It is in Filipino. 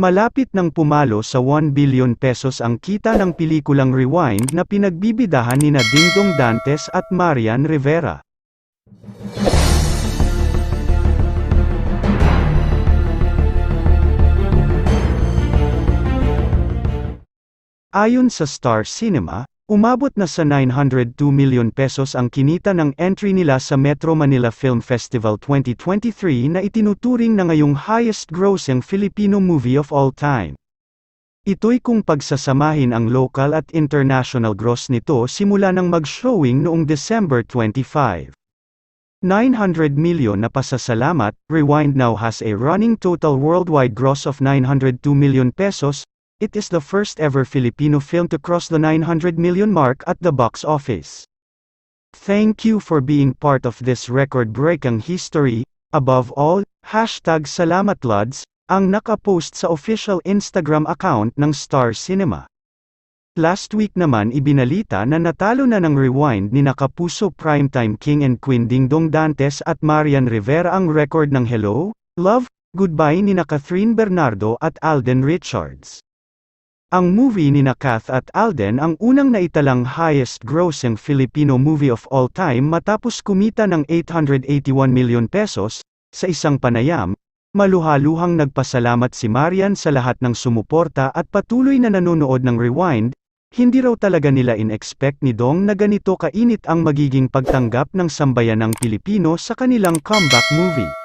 Malapit nang pumalo sa 1 billion pesos ang kita ng pelikulang Rewind na pinagbibidahan nina Dingdong Dantes at Marian Rivera. Ayon sa Star Cinema, umabot na sa 902 million pesos ang kinita ng entry nila sa Metro Manila Film Festival 2023 na itinuturing na ngayong highest-grossing Filipino movie of all time. Ito'y kung pagsasamahin ang local at international gross nito simula ng mag-showing noong December 25. 900 million na pasasalamat, Rewind now has a running total worldwide gross of 902 million pesos, It is the first ever Filipino film to cross the 900 million mark at the box office. Thank you for being part of this record-breaking history. Above all, hashtag SalamatLods, ang nakapost sa official Instagram account ng Star Cinema. Last week naman ibinalita na natalo na ng Rewind ni Nakapuso Primetime King and Queen Dingdong Dantes at Marian Rivera ang record ng Hello, Love, Goodbye ni na Catherine Bernardo at Alden Richards. Ang movie ni na Kath at Alden ang unang naitalang highest-grossing Filipino movie of all time matapos kumita ng 881 million pesos, sa isang panayam, maluhaluhang nagpasalamat si Marian sa lahat ng sumuporta at patuloy na nanonood ng Rewind, hindi raw talaga nila in-expect ni Dong na ganito kainit ang magiging pagtanggap ng sambayan ng Pilipino sa kanilang comeback movie.